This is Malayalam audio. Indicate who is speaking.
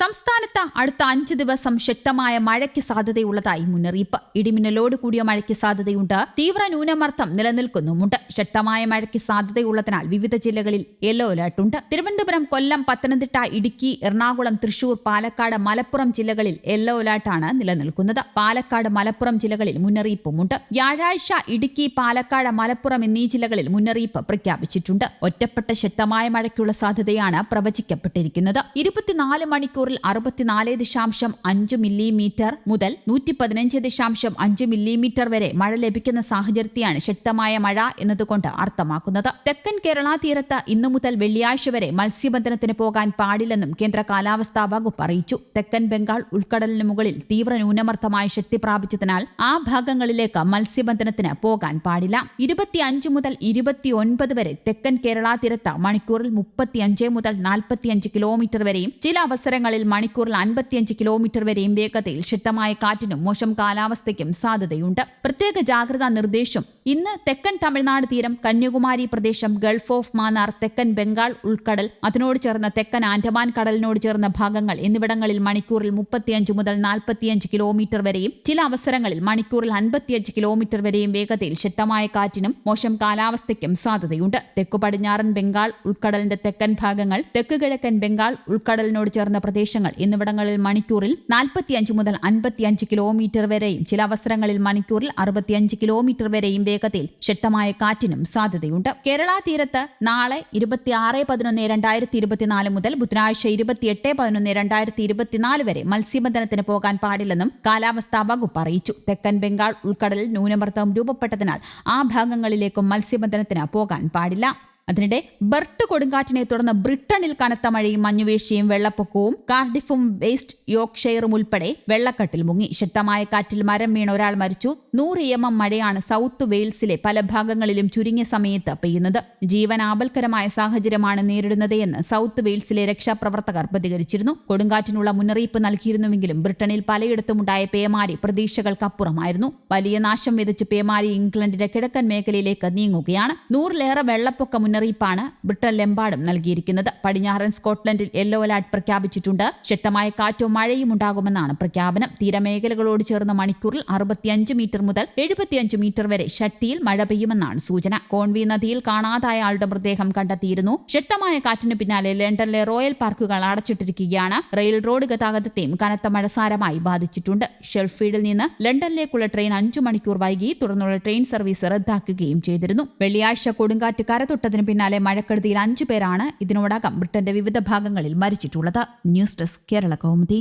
Speaker 1: സംസ്ഥാനത്ത് അടുത്ത അഞ്ച് ദിവസം ശക്തമായ മഴയ്ക്ക് സാധ്യതയുള്ളതായി മുന്നറിയിപ്പ് ഇടിമിന്നലോട് കൂടിയ മഴയ്ക്ക് സാധ്യതയുണ്ട് തീവ്ര ന്യൂനമർദ്ദം നിലനിൽക്കുന്നുമുണ്ട് ശക്തമായ മഴയ്ക്ക് സാധ്യതയുള്ളതിനാൽ വിവിധ ജില്ലകളിൽ യെല്ലോ അലർട്ടുണ്ട് തിരുവനന്തപുരം കൊല്ലം പത്തനംതിട്ട ഇടുക്കി എറണാകുളം തൃശൂർ പാലക്കാട് മലപ്പുറം ജില്ലകളിൽ യെല്ലോ അലർട്ടാണ് നിലനിൽക്കുന്നത് പാലക്കാട് മലപ്പുറം ജില്ലകളിൽ മുന്നറിയിപ്പുമുണ്ട് വ്യാഴാഴ്ച ഇടുക്കി പാലക്കാട് മലപ്പുറം എന്നീ ജില്ലകളിൽ മുന്നറിയിപ്പ് പ്രഖ്യാപിച്ചിട്ടുണ്ട് ഒറ്റപ്പെട്ട ശക്തമായ മഴയ്ക്കുള്ള സാധ്യതയാണ് പ്രവചിക്കപ്പെട്ടിരിക്കുന്നത് ഇരുപത്തിനാല് മണിക്കൂർ തൊണ്ണൂറിൽ അറുപത്തിനാല് ദശാംശം അഞ്ച് മില്ലിമീറ്റർ മുതൽ നൂറ്റി പതിനഞ്ച് ദശാംശം അഞ്ച് മില്ലിമീറ്റർ വരെ മഴ ലഭിക്കുന്ന സാഹചര്യത്തെയാണ് ശക്തമായ മഴ എന്നതുകൊണ്ട് അർത്ഥമാക്കുന്നത് തെക്കൻ കേരള തീരത്ത് ഇന്നു മുതൽ വെള്ളിയാഴ്ച വരെ മത്സ്യബന്ധനത്തിന് പോകാൻ പാടില്ലെന്നും കേന്ദ്ര കാലാവസ്ഥാ വകുപ്പ് അറിയിച്ചു തെക്കൻ ബംഗാൾ ഉൾക്കടലിന് മുകളിൽ തീവ്ര ന്യൂനമർദ്ദമായി ശക്തി പ്രാപിച്ചതിനാൽ ആ ഭാഗങ്ങളിലേക്ക് മത്സ്യബന്ധനത്തിന് പോകാൻ പാടില്ല ഇരുപത്തിയഞ്ച് മുതൽ ഇരുപത്തിയൊൻപത് വരെ തെക്കൻ കേരള തീരത്ത് മണിക്കൂറിൽ മുപ്പത്തിയഞ്ച് മുതൽ നാൽപ്പത്തിയഞ്ച് കിലോമീറ്റർ വരെയും ചില അവസരങ്ങളിൽ മണിക്കൂറിൽ അൻപത്തിയഞ്ച് കിലോമീറ്റർ വരെയും വേഗതയിൽ ശക്തമായ കാറ്റിനും മോശം കാലാവസ്ഥയ്ക്കും സാധ്യതയുണ്ട് പ്രത്യേക ജാഗ്രതാ നിർദ്ദേശം ഇന്ന് തെക്കൻ തമിഴ്നാട് തീരം കന്യാകുമാരി പ്രദേശം ഗൾഫ് ഓഫ് മാന്നാർ തെക്കൻ ബംഗാൾ ഉൾക്കടൽ അതിനോട് ചേർന്ന തെക്കൻ ആൻഡമാൻ കടലിനോട് ചേർന്ന ഭാഗങ്ങൾ എന്നിവിടങ്ങളിൽ മണിക്കൂറിൽ മുപ്പത്തിയഞ്ച് മുതൽ നാൽപ്പത്തിയഞ്ച് കിലോമീറ്റർ വരെയും ചില അവസരങ്ങളിൽ മണിക്കൂറിൽ അൻപത്തിയഞ്ച് കിലോമീറ്റർ വരെയും വേഗതയിൽ ശക്തമായ കാറ്റിനും മോശം കാലാവസ്ഥയ്ക്കും സാധ്യതയുണ്ട് തെക്കു പടിഞ്ഞാറൻ ബംഗാൾ ഉൾക്കടലിന്റെ തെക്കൻ ഭാഗങ്ങൾ തെക്കു കിഴക്കൻ ബംഗാൾ ഉൾക്കടലിനോട് ചേർന്ന പ്രദേശങ്ങൾ എന്നിവിടങ്ങളിൽ മണിക്കൂറിൽ നാൽപ്പത്തിയഞ്ച് മുതൽ അൻപത്തിയഞ്ച് കിലോമീറ്റർ വരെയും ചില അവസരങ്ങളിൽ മണിക്കൂറിൽ അറുപത്തിയഞ്ച് കിലോമീറ്റർ വരെയും അതിവേഗതയിൽ ശക്തമായ കാറ്റിനും സാധ്യതയുണ്ട് കേരള തീരത്ത് നാളെ ഇരുപത്തിയാറ് പതിനൊന്ന് രണ്ടായിരത്തി ഇരുപത്തിനാല് മുതൽ ബുധനാഴ്ച ഇരുപത്തിയെട്ട് പതിനൊന്ന് രണ്ടായിരത്തി ഇരുപത്തിനാല് വരെ മത്സ്യബന്ധനത്തിന് പോകാൻ പാടില്ലെന്നും കാലാവസ്ഥാ വകുപ്പ് അറിയിച്ചു തെക്കൻ ബംഗാൾ ഉൾക്കടലിൽ ന്യൂനമർദ്ദം രൂപപ്പെട്ടതിനാൽ ആ ഭാഗങ്ങളിലേക്കും മത്സ്യബന്ധനത്തിന് പോകാൻ പാടില്ല അതിനിടെ ബർട്ട് കൊടുങ്കാറ്റിനെ തുടർന്ന് ബ്രിട്ടണിൽ കനത്ത മഴയും മഞ്ഞുവീഴ്ചയും വെള്ളപ്പൊക്കവും കാർഡിഫും വേസ്റ്റ് യോക്ക്ഷയറും ഉൾപ്പെടെ വെള്ളക്കെട്ടിൽ മുങ്ങി ശക്തമായ കാറ്റിൽ മരം വീണ ഒരാൾ മരിച്ചു നൂറ് എം എം മഴയാണ് സൗത്ത് വെയിൽസിലെ പല ഭാഗങ്ങളിലും ചുരുങ്ങിയ സമയത്ത് പെയ്യുന്നത് ജീവനാപൽക്കരമായ സാഹചര്യമാണ് നേരിടുന്നത് എന്ന് സൗത്ത് വെയിൽസിലെ രക്ഷാപ്രവർത്തകർ പ്രതികരിച്ചിരുന്നു കൊടുങ്കാറ്റിനുള്ള മുന്നറിയിപ്പ് നൽകിയിരുന്നുവെങ്കിലും ബ്രിട്ടനിൽ പലയിടത്തും ഉണ്ടായ പേമാരി പ്രതീക്ഷകൾക്കപ്പുറമായിരുന്നു വലിയ നാശം വിതച്ച് പേമാരി ഇംഗ്ലണ്ടിന്റെ കിഴക്കൻ മേഖലയിലേക്ക് നീങ്ങുകയാണ് നൂറിലേറെ വെള്ളപ്പൊക്കം മുന്നറിയിപ്പാണ് ബ്രിട്ടനിലെമ്പാടും നൽകിയിരിക്കുന്നത് പടിഞ്ഞാറൻ സ്കോട്ട്ലൻഡിൽ യെല്ലോ അലർട്ട് പ്രഖ്യാപിച്ചിട്ടുണ്ട് ശക്തമായ കാറ്റും മഴയും ഉണ്ടാകുമെന്നാണ് പ്രഖ്യാപനം തീരമേഖലകളോട് ചേർന്ന് മണിക്കൂറിൽ അറുപത്തിയഞ്ച് മീറ്റർ മുതൽ എഴുപത്തിയഞ്ച് മീറ്റർ വരെ ശക്തിയിൽ മഴ പെയ്യുമെന്നാണ് സൂചന കോൺവി നദിയിൽ കാണാതായ ആളുടെ മൃതദേഹം കണ്ടെത്തിയിരുന്നു ശക്തമായ കാറ്റിന് പിന്നാലെ ലണ്ടനിലെ റോയൽ പാർക്കുകൾ അടച്ചിട്ടിരിക്കുകയാണ് റെയിൽ റോഡ് ഗതാഗതത്തെയും കനത്ത മഴ സാരമായി ബാധിച്ചിട്ടുണ്ട് ഷെൽഫീൽഡിൽ നിന്ന് ലണ്ടനിലേക്കുള്ള ട്രെയിൻ അഞ്ചു മണിക്കൂർ വൈകി തുടർന്നുള്ള ട്രെയിൻ സർവീസ് റദ്ദാക്കുകയും ചെയ്തിരുന്നു വെള്ളിയാഴ്ച കൊടുങ്കാറ്റ് കരതൊട്ടതിന് സംഭവത്തിന് പിന്നാലെ മഴക്കെടുതിയിൽ അഞ്ചു പേരാണ് ഇതിനോടകം ബ്രിട്ടന്റെ വിവിധ ഭാഗങ്ങളിൽ മരിച്ചിട്ടുള്ളത് ന്യൂസ് ഡെസ്ക് കേരള കൗമുദി